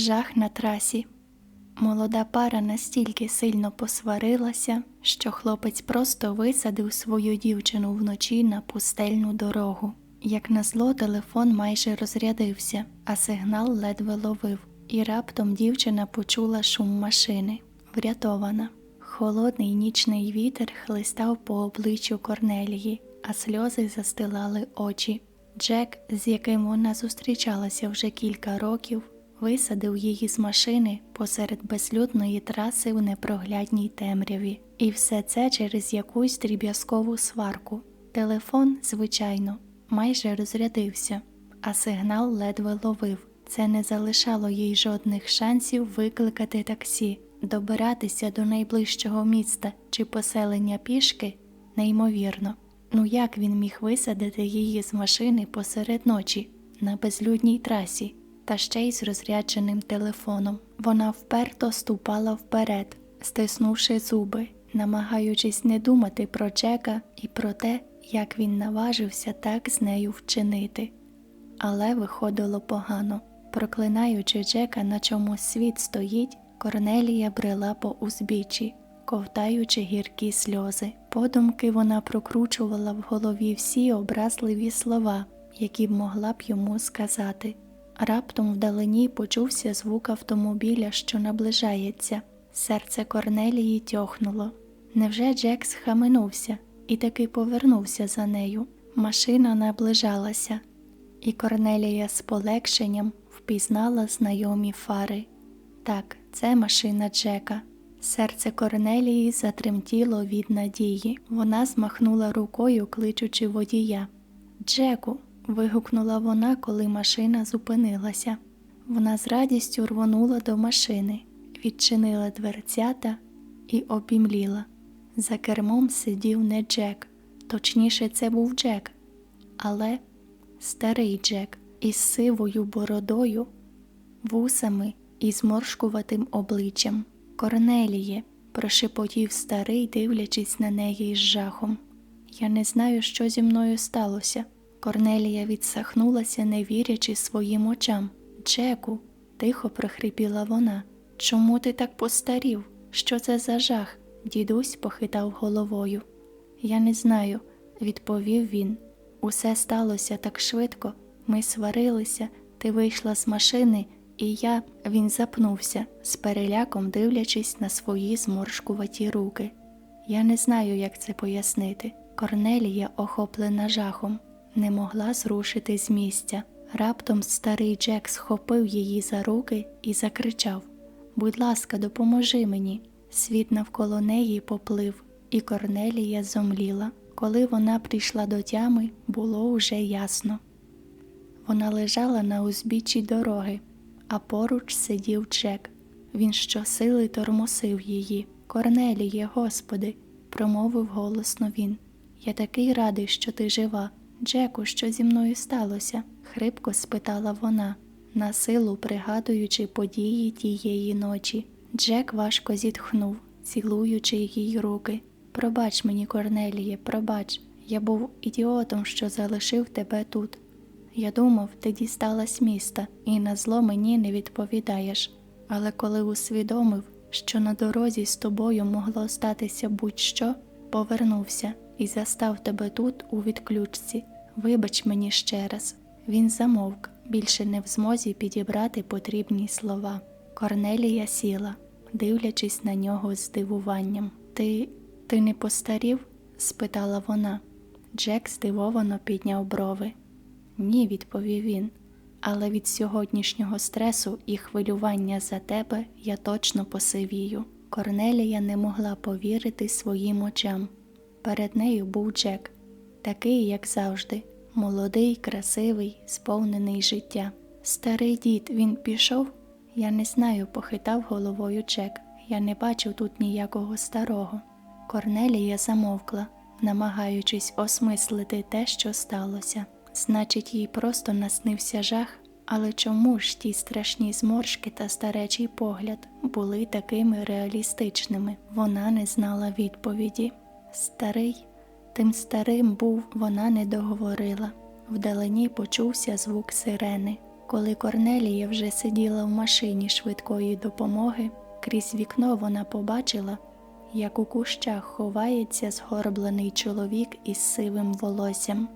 Жах на трасі. Молода пара настільки сильно посварилася, що хлопець просто висадив свою дівчину вночі на пустельну дорогу. Як назло, телефон майже розрядився, а сигнал ледве ловив, і раптом дівчина почула шум машини. Врятована. Холодний нічний вітер хлистав по обличчю Корнелії, а сльози застилали очі. Джек, з яким вона зустрічалася вже кілька років, висадив її з машини посеред безлюдної траси в непроглядній темряві. І все це через якусь дріб'язкову сварку. Телефон, звичайно, майже розрядився, а сигнал ледве ловив. Це не залишало їй жодних шансів викликати таксі, добиратися до найближчого міста чи поселення пішки неймовірно. Ну як він міг висадити її з машини посеред ночі на безлюдній трасі, та ще й з розрядженим телефоном. Вона вперто ступала вперед, стиснувши зуби, намагаючись не думати про Джека і про те, як він наважився так з нею вчинити. Але виходило погано. Проклинаючи Джека, на чому світ стоїть, Корнелія брела по узбіччі, ковтаючи гіркі сльози. Подумки вона прокручувала в голові всі образливі слова, які б могла б йому сказати. Раптом вдалині почувся звук автомобіля, що наближається. Серце Корнелії тьохнуло. Невже Джек схаменувся і таки повернувся за нею? Машина наближалася, і Корнелія з полегшенням впізнала знайомі фари. Так, це машина Джека. Серце Корнелії затремтіло від надії. Вона змахнула рукою, кличучи водія. Джеку. Вигукнула вона, коли машина зупинилася. Вона з радістю рвонула до машини, відчинила дверцята і обімліла. За кермом сидів не Джек, точніше, це був Джек, але старий Джек із сивою бородою, вусами і зморшкуватим обличчям. Корнеліє, прошепотів старий, дивлячись на неї із жахом. Я не знаю, що зі мною сталося. Корнелія відсахнулася, не вірячи своїм очам. Джеку, тихо прохрипіла вона. Чому ти так постарів? Що це за жах? Дідусь похитав головою. Я не знаю, відповів він. Усе сталося так швидко. Ми сварилися, ти вийшла з машини, і я він запнувся, з переляком дивлячись на свої зморшкуваті руки. Я не знаю, як це пояснити. Корнелія, охоплена жахом, не могла зрушити з місця. Раптом старий Джек схопив її за руки і закричав Будь ласка, допоможи мені. Світ навколо неї поплив, і Корнелія зомліла. Коли вона прийшла до тями, було уже ясно. Вона лежала на узбіччі дороги, а поруч сидів Джек. Він щосили тормосив її. Корнеліє, Господи, промовив голосно він. Я такий радий, що ти жива. Джеку, що зі мною сталося? хрипко спитала вона, на силу пригадуючи події тієї ночі. Джек важко зітхнув, цілуючи їй руки. Пробач мені, Корнеліє, пробач, я був ідіотом, що залишив тебе тут. Я думав, ти дісталась міста і на зло мені не відповідаєш. Але коли усвідомив, що на дорозі з тобою могло статися будь-що, повернувся і застав тебе тут у відключці. Вибач мені ще раз. Він замовк, більше не в змозі підібрати потрібні слова. Корнелія сіла, дивлячись на нього з здивуванням. Ти ти не постарів? спитала вона. Джек здивовано підняв брови. Ні, відповів він, але від сьогоднішнього стресу і хвилювання за тебе я точно посивію. Корнелія не могла повірити своїм очам. Перед нею був Джек, такий, як завжди, молодий, красивий, сповнений життя. Старий дід він пішов, я не знаю, похитав головою Джек. Я не бачив тут ніякого старого. Корнелія замовкла, намагаючись осмислити те, що сталося. Значить, їй просто наснився жах, але чому ж ті страшні зморшки та старечий погляд були такими реалістичними? Вона не знала відповіді. Старий, тим старим був, вона не договорила. Вдалині почувся звук сирени. Коли Корнелія вже сиділа в машині швидкої допомоги, крізь вікно вона побачила, як у кущах ховається згорблений чоловік із сивим волоссям.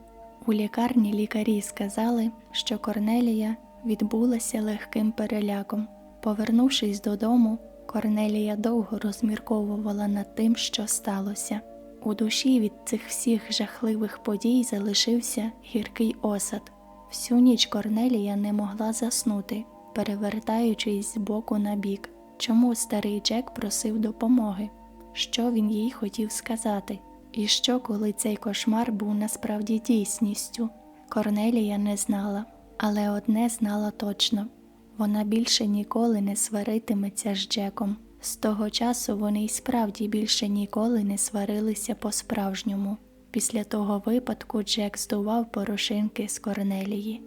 У лікарні лікарі сказали, що Корнелія відбулася легким переляком. Повернувшись додому, Корнелія довго розмірковувала над тим, що сталося. У душі від цих всіх жахливих подій залишився гіркий осад. Всю ніч Корнелія не могла заснути, перевертаючись з боку на бік. Чому старий Джек просив допомоги? Що він їй хотів сказати? І що, коли цей кошмар був насправді дійсністю? Корнелія не знала, але одне знала точно вона більше ніколи не сваритиметься з Джеком. З того часу вони й справді більше ніколи не сварилися по-справжньому. Після того випадку Джек здував порошинки з Корнелії.